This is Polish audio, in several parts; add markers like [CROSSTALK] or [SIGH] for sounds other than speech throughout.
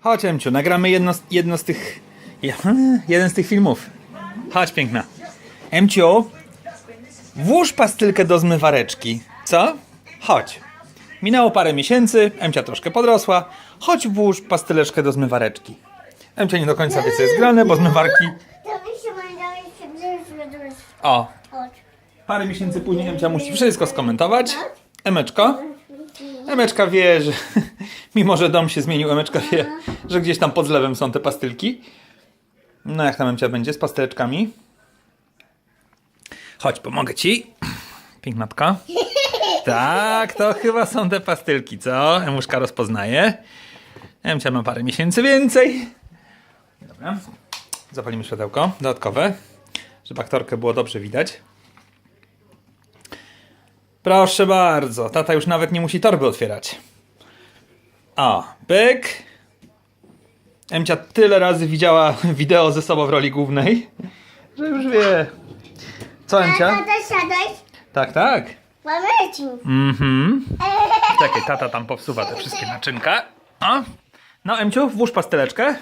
Chodź, Emciu, nagramy jedno, z- jedno z tych. je- Jeden z tych filmów. Chodź, piękna. Emciu, włóż pastylkę do zmywareczki. Co? Chodź. Minęło parę miesięcy, Emcia troszkę podrosła. Chodź, włóż pastyleczkę do zmywareczki. Emcia nie do końca wie, co jest grane, bo zmywarki. O, parę miesięcy później Emcia musi wszystko skomentować. Emeczko. Emeczka wie, że [LAUGHS] mimo, że dom się zmienił, Emeczka wie, że gdzieś tam pod zlewem są te pastylki. No jak tam Emcia będzie z pastyleczkami? Chodź, pomogę ci. Pięknatka. Tak, to chyba są te pastylki, co? Emuszka rozpoznaje. Emcia ma parę miesięcy więcej. Dobra. Zapalimy światełko dodatkowe, żeby aktorkę było dobrze widać. Proszę bardzo, tata już nawet nie musi torby otwierać. O, byk. Emcia tyle razy widziała [LAUGHS] wideo ze sobą w roli głównej, że już wie. Co Emcia? Tata, siadaj. Tak, tak. Mamy ci. Mhm. [LAUGHS] Czekaj, tata tam powsuwa te wszystkie naczynka. O. No, Emciu, włóż pastyleczkę.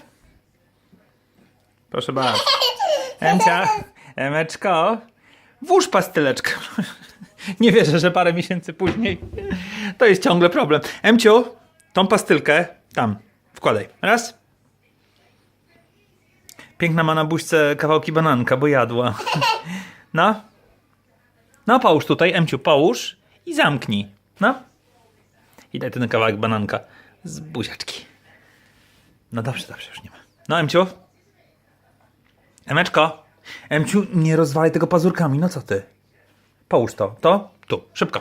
Proszę bardzo. [LAUGHS] Emcia, Emeczko, włóż pastyleczkę. Nie wierzę, że parę miesięcy później to jest ciągle problem. Emciu, tą pastylkę tam wkładaj. Raz. Piękna ma na buźce kawałki bananka, bo jadła. No. No, połóż tutaj, Emciu, połóż i zamknij. No. I daj ten kawałek bananka z buziaczki. No dobrze, dobrze, już nie ma. No, Emciu. Emeczko. Emciu, nie rozwalaj tego pazurkami, no co ty? Połóż to, to, tu, szybko.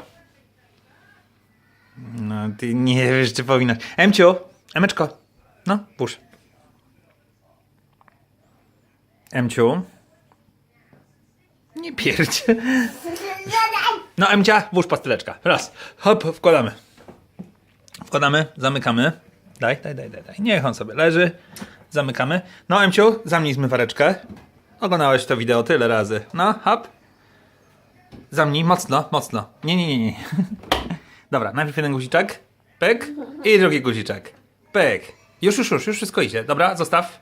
No, ty nie wiesz, czy powinnaś. Emciu, Emeczko, no, włóż. Emciu. Nie pierdź. No, Emcia, włóż pastyleczka. Raz, hop, wkładamy. Wkładamy, zamykamy. Daj, daj, daj, daj, daj. Niech on sobie leży. Zamykamy. No, Emciu, zamknij zmywareczkę. Oglądałeś to wideo tyle razy. No, hop. Zamknij, mocno, mocno. Nie, nie, nie, nie. [LAUGHS] Dobra, najpierw jeden guziczek. Pyk. I drugi guziczek. Pyk. Już, już, już, już wszystko idzie. Dobra, zostaw.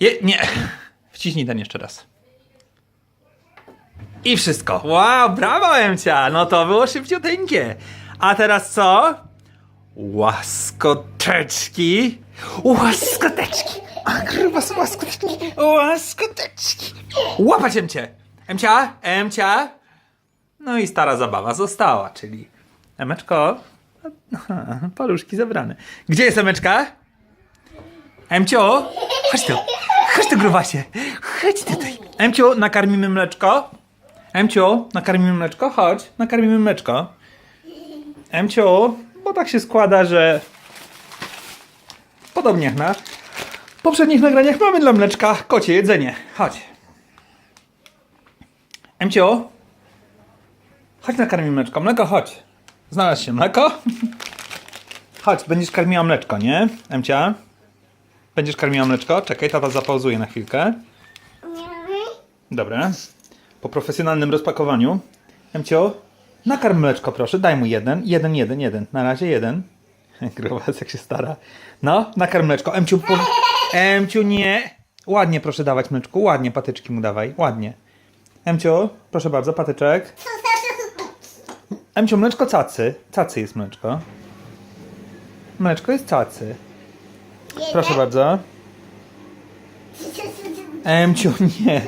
Je, nie. [LAUGHS] Wciśnij ten jeszcze raz. I wszystko. Wow, brawo Emcia! No to było szybciuteńkie. A teraz co? Łaskoteczki. Łaskoteczki. A gruba są łaskoteczki. Łaskoteczki. Łapać Emcie. Emcia, Emcia. No i stara zabawa została, czyli Emeczko. [LAUGHS] Paluszki zebrane. Gdzie jest Emeczka? Emcio, chodź tu. Chodź tu, grubasie. Chodź tutaj. Emciu, nakarmimy mleczko. Emciu, nakarmimy mleczko? Chodź, nakarmimy mleczko. Emciu, bo tak się składa, że podobnie jak na poprzednich nagraniach mamy dla mleczka kocie jedzenie. Chodź. Emciu, chodź nakarmimy mleczko. Mleko, chodź. Znalazł się mleko? Chodź, będziesz karmiła mleczko, nie? Emcia? Będziesz karmiła mleczko? Czekaj, tata zapauzuje na chwilkę. Dobra. Po profesjonalnym rozpakowaniu. Emcio, nakarm mleczko proszę, daj mu jeden. Jeden, jeden, jeden. Na razie jeden. [LAUGHS] Grobas jak się stara. No, nakarm mleczko. Emciu, po... Emciu, nie. Ładnie proszę dawać mleczku, ładnie patyczki mu dawaj, ładnie. Emciu, proszę bardzo, patyczek. Emciu, mleczko cacy. Cacy jest mleczko. Mleczko jest cacy. Proszę bardzo. Emciu, [LAUGHS] nie.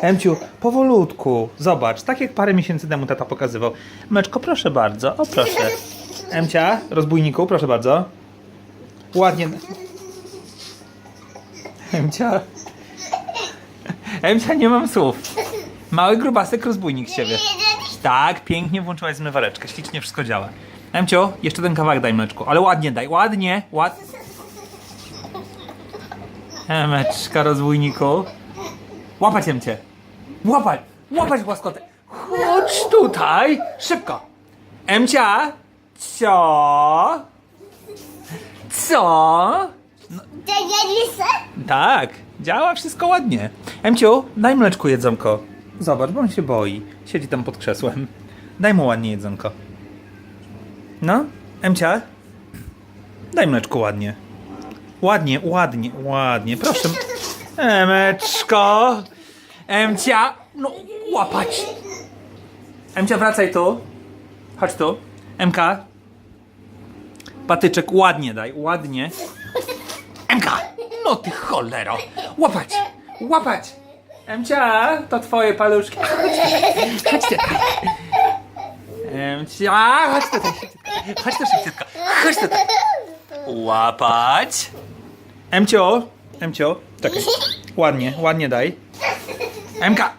Emciu, powolutku. Zobacz, tak jak parę miesięcy temu tata pokazywał. Mleczko, proszę bardzo. O, proszę. Emcia, rozbójniku, proszę bardzo. Ładnie. Emcia. Emcia, nie mam słów. Mały grubasek rozbójnik z siebie. Tak, pięknie włączyłaś zmywareczkę. Ślicznie wszystko działa. Emcio, jeszcze ten kawałek daj mleczku. Ale ładnie daj, ładnie, ładnie. Emeczka rozbójniku. Łapać Emcie. Łapać, łapać łaskotę. Chodź tutaj, szybko. Emcia, co? Co? Nie lisy? Tak, działa wszystko ładnie. Emciu, daj mleczku jedzonko. Zobacz, bo on się boi. Siedzi tam pod krzesłem. Daj mu ładnie jedzonko. No, Emcia, daj mleczku ładnie. Ładnie, ładnie, ładnie. Proszę. Emeczko. Emcia. No, łapać. Emcia, wracaj tu. Chodź tu. Emka. Patyczek, ładnie daj, ładnie. Emka. No ty cholero. Łapać. Łapać. Emcia, to twoje paluszki. Chodź, [LAUGHS] chodź tutaj. Emcia, chodź tutaj. Chodź tu szybciutko. Chodź tutaj. Łapać. Emcio, Emcio, czekaj. Ładnie, ładnie daj. Emka.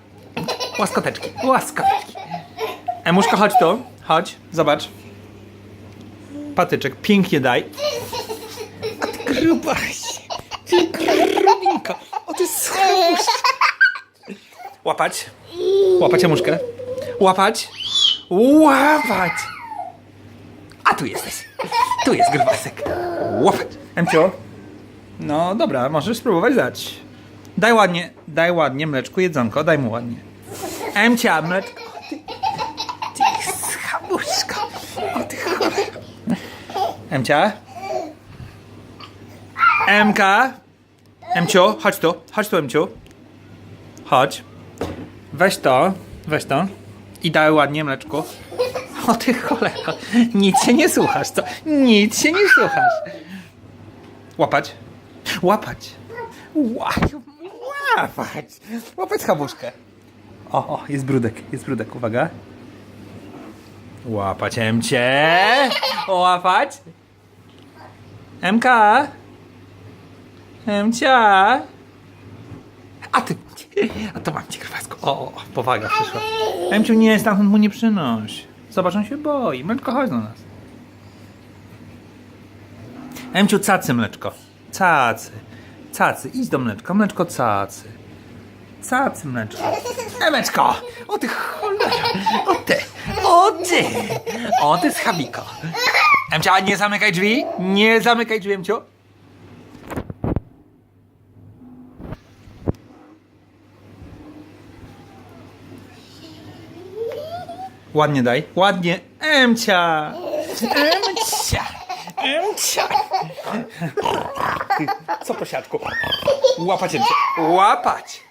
Łaskoteczki, łaskoteczki. Emuszka, chodź tu. Chodź, zobacz. Patyczek, pięknie daj. A ty grubaś. Ty grubinka. O ty schabuś. Łapać. Łapać emuszkę. Łapać. Łapać. A tu jesteś. Tu jest grubasek. Łapać. Emcio. No dobra, możesz spróbować dać. Daj ładnie, daj ładnie mleczku, jedzonko, daj mu ładnie. Emcia, mleczko. Ty, ty schabuszka. O ty. Emcia. Emka. Emcio, chodź tu, chodź tu Emciu. Chodź. Weź to, weź to. I daj ładnie mleczku. O ty cholera. Nic się nie słuchasz, co? Nic się nie słuchasz. Łapać. Łapać. Ła- Łapać. Łapać chabuszkę. O, o, jest brudek, jest brudek, uwaga. Łapać Emcie. Łapać. MK. Emcia. A ty. A to mam cię krwasku. O, o, powaga przyszła. Emciu nie, stamtąd mu nie przynoś. Zobacz, on się boi. Mleczko, chodź do nas. Emciu, cacy mleczko. Cacy. Cacy, idź do mleczka. Mleczko, cacy. Cacy mleczko. Emeczko! O ty cholera! O ty! O ty! O ty schabiko! Emcia, nie zamykaj drzwi! Nie zamykaj drzwi, Emciu! Ładnie daj. Ładnie. Emcia! Emcia! Emcia! Co po siatku? Łapać Emcia. Łapać!